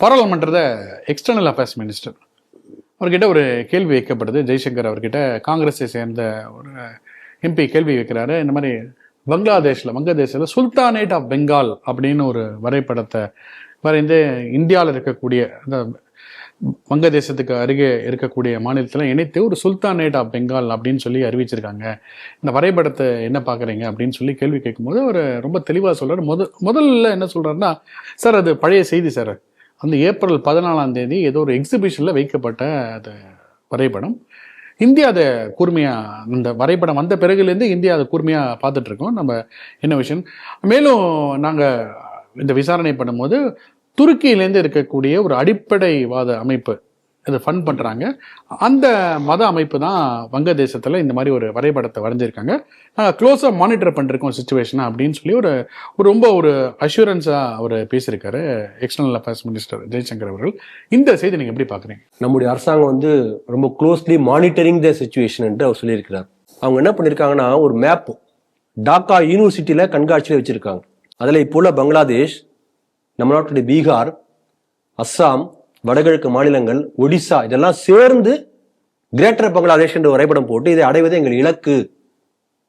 பாராளுமன்றத external affairs minister அவர்கிட்ட ஒரு கேள்வி வைக்கப்படுது. ஜெய்சங்கர் அவர்கிட்ட காங்கிரஸை சேர்ந்த ஒரு எம்பி கேள்வி வைக்கிறாரு. இந்த மாதிரி பங்களாதேஷில் வங்கதேசத்தில் சுல்தானேட் ஆஃப் பெங்கால் அப்படின்னு ஒரு வரைபடத்தை வரைந்து இந்தியாவில் இருக்கக்கூடிய அந்த வங்கதேசத்துக்கு அருகே இருக்கக்கூடிய மாநிலத்தில் இணைத்து ஒரு சுல்தானேட் ஆஃப் பெங்கால் அப்படின்னு சொல்லி அறிவிச்சிருக்காங்க. இந்த வரைபடத்தை என்ன பார்க்குறீங்க அப்படின்னு சொல்லி கேள்வி கேட்கும்போது அவர் ரொம்ப தெளிவாக சொல்கிறார் முத முதல்ல என்ன சொல்கிறாருன்னா சார் அது பழைய செய்தி சார். அந்த ஏப்ரல் பதினாலாம் தேதி ஏதோ ஒரு எக்ஸிபிஷனில் வைக்கப்பட்ட அது வரைபடம். இந்தியா அதை கூர்மையாக இந்த வரைபடம் வந்த பிறகுலேருந்து இந்தியா அதை கூர்மையாக பார்த்துட்ருக்கோம். நம்ம என்ன விஷயம்? மேலும் நாங்கள் இந்த விசாரணை பண்ணும்போது துருக்கியிலேருந்து இருக்கக்கூடிய ஒரு அடிப்படைவாத அமைப்பு இதை ஃபண்ட் பண்ணுறாங்க அந்த மத அமைப்பு தான் வங்கதேசத்தில் இந்த மாதிரி ஒரு வரைபடத்தை வரைஞ்சிருக்காங்க. நாங்கள் க்ளோஸாக மானிட்டர் பண்ணிருக்கோம் சுச்சுவேஷனை அப்படின்னு சொல்லி ஒரு ரொம்ப ஒரு அஷூரன்ஸாக அவர் பேசியிருக்காரு எக்ஸ்டர்னல் அஃபேர்ஸ் மினிஸ்டர் ஜெய்சங்கர் அவர்கள். இந்த செய்தி நீங்கள் எப்படி பார்க்குறீங்க நம்முடைய அரசாங்கம் வந்து ரொம்ப க்ளோஸ்லி மானிட்டரிங் த சுச்சுவேஷன் என்று அவர் சொல்லியிருக்கிறார். அவங்க என்ன பண்ணியிருக்காங்கன்னா ஒரு மேப் டாக்கா யூனிவர்சிட்டியில் கண்காட்சியில் வச்சுருக்காங்க. அதில் இப்போ உள்ள பங்களாதேஷ் நம்ம நாட்டுடைய பீகார் அஸ்ஸாம் வடகிழக்கு மாநிலங்கள் ஒடிசா இதெல்லாம் சேர்ந்து கிரேட்டர் பங்களாதேஷ் என்ற வரைபடம் போட்டு இதை அடைவதே எங்கள் இலக்கு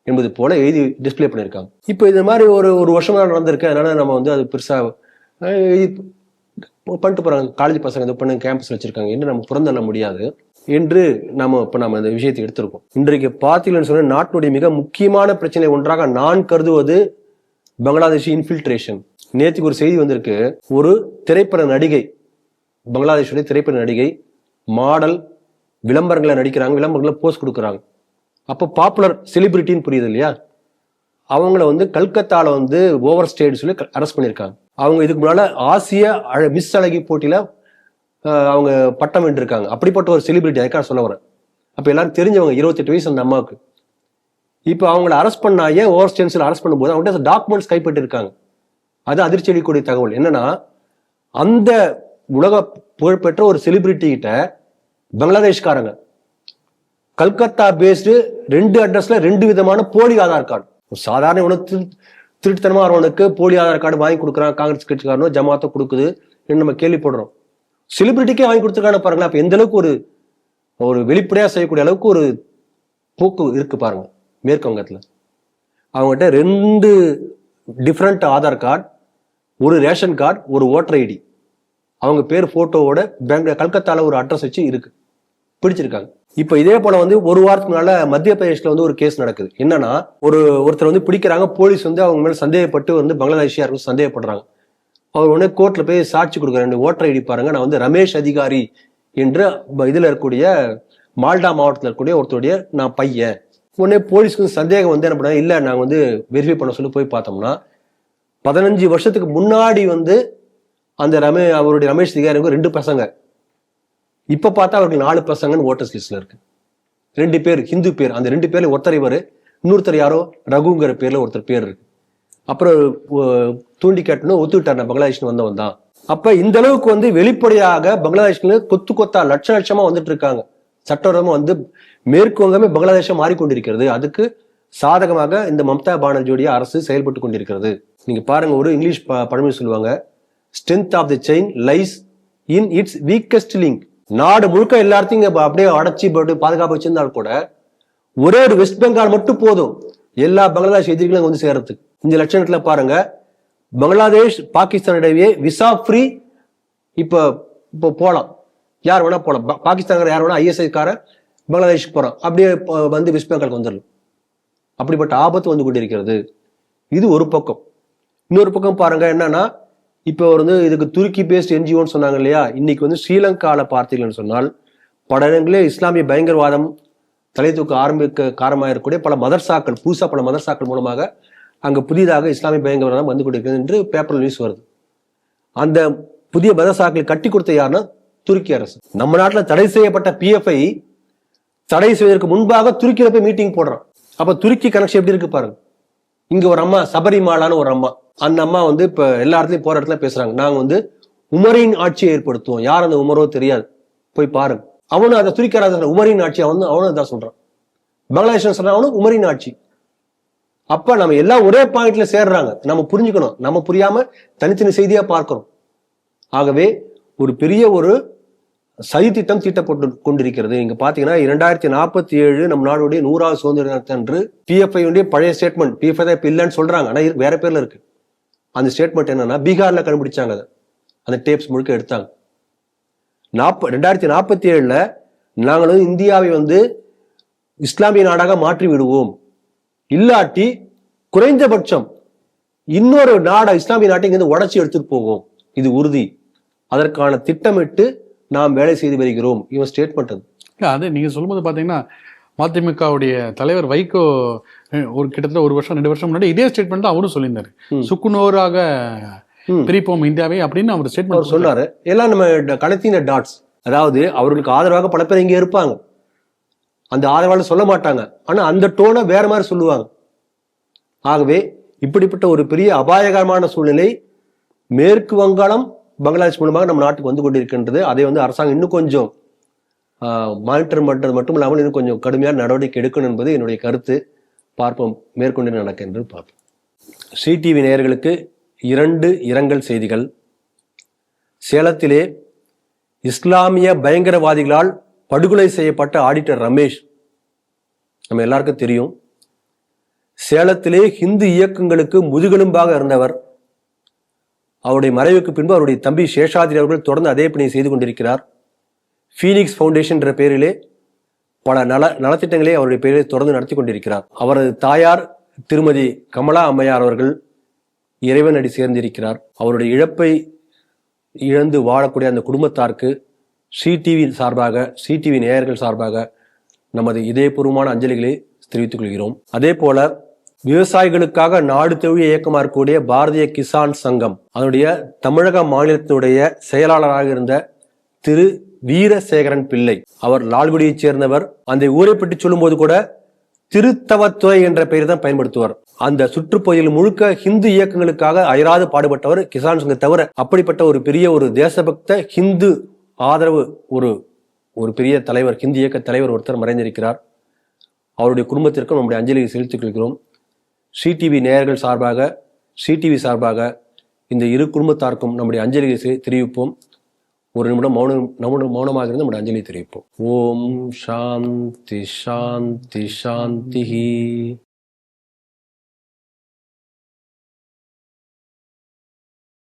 என்பது போல எழுதி டிஸ்ப்ளே பண்ணியிருக்காங்க. இப்போ இது மாதிரி ஒரு ஒரு வருஷமா நடந்திருக்கு. அதனால நம்ம வந்து அது பெருசாக எழுதி பண்ணிட்டு போறாங்க. காலேஜ் பசங்க இது பண்ணு கேம்பஸ் வச்சிருக்காங்க. என்று நம்ம புறந்தள்ள முடியாது. என்று நாம் இப்போ நம்ம இந்த விஷயத்தை எடுத்திருக்கோம். இன்றைக்கு பார்த்தீங்கன்னு சொன்னால் நாட்டினுடைய மிக முக்கியமான பிரச்சனை ஒன்றாக நான் கருதுவது பங்களாதேஷ் இன்ஃபில்ட்ரேஷன் நேற்றுக்கு ஒரு செய்தி வந்திருக்கு. ஒரு திரைப்பட நடிகை பங்களாதேஷுடைய திரைப்பட நடிகை மாடல் விளம்பரங்களை நடிக்கிறாங்க விளம்பரங்களை போஸ்ட் கொடுக்குறாங்க. அப்போ பாப்புலர் செலிபிரிட்டின்னு புரியுது இல்லையா? அவங்கள வந்து கல்கத்தாவில் வந்து ஓவர் ஸ்டேட் சொல்லி அரெஸ்ட் பண்ணியிருக்காங்க. அவங்க இதுக்கு முன்னால் ஆசிய அழ- மிஸ் அழகி போட்டியில் அவங்க பட்டம் வென்றிருக்காங்க. அப்படிப்பட்ட ஒரு செலிபிரிட்டி அதுக்காக சொல்ல வரேன். அப்போ எல்லாரும் தெரிஞ்சவங்க இருபத்தெட்டு வயசு அந்த அம்மாவுக்கு. இப்போ அவங்கள அரெஸ்ட் பண்ணா ஏன் ஓவர் ஸ்டேன்ஸில் அரெஸ்ட் பண்ணும்போது அவங்கள்ட்ட டாக்குமெண்ட்ஸ் கைப்பற்றிருக்காங்க. அது அதிர்ச்சி அளிக்கக்கூடிய தகவல். என்னன்னா அந்த உலக புகழ்பெற்ற ஒரு செலிபிரிட்டி கிட்ட பங்களாதேஷ்காரங்க. கல்கத்தா பேஸ்டு ரெண்டு அட்ரஸ்ல ரெண்டு விதமான போலி ஆதார் கார்டு ஒரு சாதாரண உனக்கு திருட்டுத்தனமா அவனுக்கு போலி ஆதார் கார்டு வாங்கி கொடுக்குறான் காங்கிரஸ் கட்சிக்காரனோ ஜமாத்தோ கொடுக்குது நம்ம கேள்விப்படுறோம். செலிபிரிட்டிக்கே வாங்கி கொடுத்துருக்கான பாருங்களேன். அப்ப எந்த அளவுக்கு ஒரு ஒரு வெளிப்படையா செய்யக்கூடிய அளவுக்கு ஒரு போக்கு இருக்கு பாருங்க மேற்கு வங்கத்துல அவங்ககிட்ட ரெண்டு டிஃப்ரெண்ட் ஆதார் கார்டு ஒரு ரேஷன் கார்டு ஒரு ஓட்டர் ஐடி அவங்க பேர் ஃபோட்டோவோட பேங்க் கல்கத்தாவில் ஒரு அட்ரஸ் வச்சு இருக்கு. பிடிச்சிருக்காங்க. இப்போ இதே போல வந்து ஒரு வாரத்துக்கு முன்னால மத்திய பிரதேஷ்ல வந்து ஒரு கேஸ் நடக்குது. என்னன்னா ஒரு ஒருத்தர் வந்து பிடிக்கிறாங்க போலீஸ் வந்து அவங்க மேல சந்தேகப்பட்டு வந்து பங்களாதேஷியா இருக்கும் சந்தேகப்படுறாங்க. அவர் உடனே கோர்ட்ல போய் சாட்சி கொடுக்குறாரு. ஓட்டர் ஐடி பாருங்க நான் வந்து ரமேஷ் அதிகாரி என்று இதில் இதுல இருக்கக்கூடிய மால்டா மாவட்டத்தில் இருக்கக்கூடிய ஒருத்தருடைய நான் பையன். உடனே போலீஸ்க்கு சந்தேகம் வந்து என்ன பண்ணாங்க இல்லை நாங்கள் வந்து வெரிஃபை பண்ண சொல்லி போய் பார்த்தோம்னா பதினஞ்சு வருஷத்துக்கு முன்னாடி வந்து அந்த ரமே அவருடைய ரமேஷ் திகாரிக்கு ரெண்டு பசங்க. இப்போ பார்த்தா அவருக்கு நாலு பசங்கன்னு ஓட்டர்ஸ் லிஸ்ட்ல இருக்கு. ரெண்டு பேர் ஹிந்து பேர். அந்த ரெண்டு பேர்ல ஒருத்தர் இவர் இன்னொருத்தர் யாரோ ரகுங்கிற பேர்ல ஒருத்தர் பேர் இருக்கு. அப்புறம் தூண்டி காட்டணும் ஒத்துக்கிட்டார் நான் பங்களாதேஷ்னு வந்தவன் தான். அப்ப இந்த அளவுக்கு வந்து வெளிப்படையாக பங்களாதேஷ்ல கொத்து கொத்தா லட்ச லட்சமா வந்துட்டு இருக்காங்க. சட்டவிரோதமா வந்து மேற்கு வங்கமே பங்களாதேஷா மாறிக்கொண்டிருக்கிறது. அதுக்கு சாதகமாக இந்த மம்தா பானர்ஜியுடைய அரசு செயல்பட்டு கொண்டிருக்கிறது. நீங்க பாருங்க ஒரு இங்கிலீஷ் ப- பழமொழி சொல்லுவாங்க strength of the chain lies in its weakest link நாடு முழுக்க எல்லாத்தையும் இங்க அப்படியே அடைச்சி போட்டு பாதுகாப்பு வச்சிருந்தால் கூட ஒரே ஒரு வெஸ்ட் பெங்கால் மட்டும் போதும். எல்லா பங்களாதேஷ் எதிரிகளும் வந்து சேர்றதுக்கு. இந்த லட்சணத்துல பாருங்க பங்களாதேஷ் பாகிஸ்தான் இடையே விசா ஃப்ரீ இப்போ இப்போ போகலாம் யார் வேணா போகலாம் பா- பாகிஸ்தான்கார யார் வேணா ஐஎஸ்ஐ கார பங்களாதேஷ் போறான். அப்படியே இப்போ வந்து வெஸ்ட் பெங்காலுக்கு வந்துடலாம். அப்படிப்பட்ட ஆபத்து வந்து கொண்டிருக்கிறது. இது ஒரு பக்கம். இன்னொரு பக்கம் பாருங்க என்னன்னா இப்போ வந்து இதுக்கு துருக்கி பேஸ்ட் என்ஜிஓன்னு சொன்னாங்க இல்லையா? இன்னைக்கு வந்து ஸ்ரீலங்கால பார்த்தீங்கன்னு சொன்னால் பல இடங்களே இஸ்லாமிய பயங்கரவாதம் தலை தூக்க ஆரம்பிக்க காரணமாக இருக்கக்கூடிய பல மதர்சாக்கள் புதுசா பல மதர்சாக்கள் மூலமாக அங்கே புதிதாக இஸ்லாமிய பயங்கரவாதம் வந்து கொண்டிருக்கிறது என்று பேப்பர் நியூஸ் வருது. அந்த புதிய மதரசாக்களை கட்டி கொடுத்த யாருன்னா? துருக்கி அரசு. நம்ம நாட்டில் தடை செய்யப்பட்ட பிஎஃப்ஐ தடை செய்வதற்கு முன்பாக துருக்கியில் போய் மீட்டிங் போடுறான். அப்போ துருக்கி கனெக்ஷன் எப்படி இருக்கு பாருங்க. இங்கே ஒரு அம்மா சபரிமாலான்னு ஒரு அம்மா. அந்த அம்மா வந்து இப்போ எல்லா இடத்துலையும் போற இடத்துல பேசுறாங்க. நாங்கள் வந்து உமரின் ஆட்சியை ஏற்படுத்துவோம். யார் அந்த உமரோ தெரியாது. போய் பாருங்க. அவனும் அதை துருக்கி உமரின் ஆட்சி அவன் அவனும் அதான் சொல்றான். பங்களாதேஷ் சொன்னா அவனும் உமரின் ஆட்சி. அப்ப நம்ம எல்லாம் ஒரே பாயிண்ட்ல சேர்றாங்க. நம்ம புரிஞ்சுக்கணும். நம்ம புரியாம தனித்தனி செய்தியா பார்க்கிறோம். ஆகவே ஒரு பெரிய ஒரு சதி திட்டம் தீட்டப்பட்டு கொண்டிருக்கிறது. இங்க பாத்தீங்கன்னா இரண்டாயிரத்தி நாற்பத்தி ஏழு நம் நாடுடைய நூறாவது சுதந்திர தினத்தன்று பிஎஃப்ஐ உடைய பழைய ஸ்டேட்மெண்ட் பிஎஃப்ஐ தான் இப்ப இல்லைன்னு சொல்றாங்க. ஆனா வேற பேர்ல இருக்கு. அந்த ஸ்டேட்மெண்ட் என்னன்னா பீகார்ல கண்டுபிடிச்சாங்க அதை. அந்த டேப்ஸ் முழுக்க எடுத்தாங்க. நாற்ப ரெண்டாயிரத்தி நாற்பத்தி ஏழுல நாங்களும் இந்தியாவை வந்து இஸ்லாமிய நாடாக மாற்றி விடுவோம். இல்லாட்டி குறைந்தபட்சம் இன்னொரு நாடா இஸ்லாமிய நாட்டை இங்கிருந்து உடச்சி எடுத்துட்டு போவோம். இது உறுதி. அதற்கான திட்டமிட்டு நாம் வேலை செய்து வருகிறோம். இவன் ஸ்டேட்மெண்ட் அது. அது நீங்க சொல்லும்போது பாத்தீங்கன்னா மதிமுகவுடைய தலைவர் வைகோ ஒரு கிட்டத்தட்ட ஒரு வருஷம் ரெண்டு வருஷம் முன்னாடி இதே ஸ்டேட்மெண்ட் தான் அவரும் சொல்லியிருந்தாரு. சுக்குநூறாக. பிரிப்போம் இந்தியாவை அப்படின்னு அவர் ஸ்டேட்மெண்ட் சொன்னாரு. எல்லாம் நம்ம கணத்தின டாட்ஸ் அதாவது அவர்களுக்கு ஆதரவாக பல பேர் இங்க இருப்பாங்க. அந்த ஆதரவாளர் சொல்ல மாட்டாங்க. ஆனா அந்த டோனை வேற மாதிரி சொல்லுவாங்க. ஆகவே இப்படிப்பட்ட ஒரு பெரிய அபாயகரமான சூழ்நிலை மேற்கு வங்காளம் பங்களாதேஷ் மூலமாக நம்ம நாட்டுக்கு வந்து கொண்டிருக்கின்றது. அதை வந்து அரசாங்கம் இன்னும் கொஞ்சம் மானிட்டர் பண்ணுறது மட்டும் இல்லாமல் இன்னும் கொஞ்சம் கடுமையான நடவடிக்கை எடுக்கணும் என்பது என்னுடைய கருத்து. பார்ப்போம் மேற்கொண்டு நடக்க என்று பார்ப்போம். சிடிவி டிவி நேயர்களுக்கு இரண்டு இரங்கல் செய்திகள். சேலத்திலே இஸ்லாமிய பயங்கரவாதிகளால் படுகொலை செய்யப்பட்ட ஆடிட்டர் ரமேஷ். நம்ம எல்லாருக்கும் தெரியும். சேலத்திலே ஹிந்து இயக்கங்களுக்கு முதுகெலும்பாக இருந்தவர். அவருடைய மறைவுக்கு பின்பு அவருடைய தம்பி சேஷாதிரி அவர்கள் தொடர்ந்து அதே பணியை செய்து கொண்டிருக்கிறார். ஃபீனிக்ஸ் ஃபவுண்டேஷன் பேரிலே பல நல நலத்திட்டங்களை அவருடைய பெயரில் தொடர்ந்து நடத்தி கொண்டிருக்கிறார். அவரது தாயார் திருமதி கமலா அம்மையார் அவர்கள் இறைவனடி சேர்ந்திருக்கிறார். அவருடைய இழப்பை இழந்து வாழக்கூடிய அந்த குடும்பத்தாருக்கு சிடிவி சார்பாக சிடிவி டிவி நேயர்கள் சார்பாக நமது இதயபூர்வமான அஞ்சலிகளை தெரிவித்துக் கொள்கிறோம். அதே போல விவசாயிகளுக்காக நாடு தழுவிய இயக்கமாக இருக்கக்கூடிய பாரதிய கிசான் சங்கம் அதனுடைய தமிழக மாநிலத்தினுடைய செயலாளராக இருந்த திரு வீரசேகரன் பிள்ளை. அவர் லால்குடியைச் சேர்ந்தவர். அந்த ஊரை பற்றி சொல்லும்போது கூட திருத்தவத்துறை என்ற பெயர் தான் பயன்படுத்துவார். அந்த சுற்றுப்பகுதியில் முழுக்க ஹிந்து இயக்கங்களுக்காக அயராது பாடுபட்டவர் கிசான் சங்க தவிர அப்படிப்பட்ட ஒரு பெரிய ஒரு தேசபக்த ஹிந்து ஆதரவு ஒரு ஒரு பெரிய தலைவர் ஹிந்து இயக்க தலைவர் ஒருத்தர் மறைந்திருக்கிறார். அவருடைய குடும்பத்திற்கும் நம்முடைய அஞ்சலியை செலுத்திக் கொள்கிறோம். சிடிவி நேயர்கள் சார்பாக சிடிவி சார்பாக இந்த இரு குடும்பத்தாருக்கும் நம்முடைய அஞ்சலியை செ- தெரிவிப்போம். ஒரு நிமிடம் மௌனம் நம்ம மௌனமாக இருந்து நம்ம அஞ்சலி தெரிவிப்போம். ஓம் சாந்தி சாந்தி சாந்தி